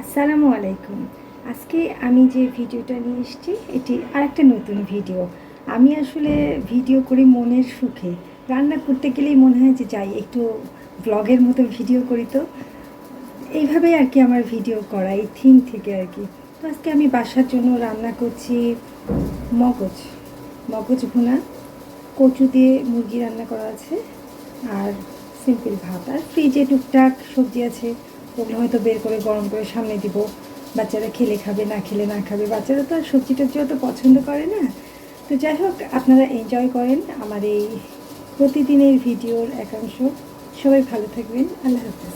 আসসালামু আলাইকুম। আজকে আমি যে ভিডিওটা নিয়ে এসেছি, এটি আরেকটা নতুন ভিডিও। আমি আসলে ভিডিও করি মনের সুখে। রান্না করতে গেলেই মনে হয় যে যাই, একটু ব্লগের মতো ভিডিও করি তো। এইভাবেই আর কি আমার ভিডিও করা, এই থিম থেকে আর কি। তো আজকে আমি বাসার জন্য রান্না করছি মগজ মগজ ভুনা। কচু দিয়ে মুরগি রান্না করা আছে। আর সিম্পল ভাত। আর ফ্রিজে টুকটাক সবজি আছে, ওগুলো হয়তো বের করে গরম করে সামনে দিব। বাচ্চারা খেলে খাবে, না খেলে না খাবে। বাচ্চারা তো আর সবজি টবজি অত পছন্দ করে না। তো যাই হোক, আপনারা এনজয় করেন আমার এই প্রতিদিনের ভিডিওর একাংশ। সবাই ভালো থাকবেন। আল্লাহ হাফিজ।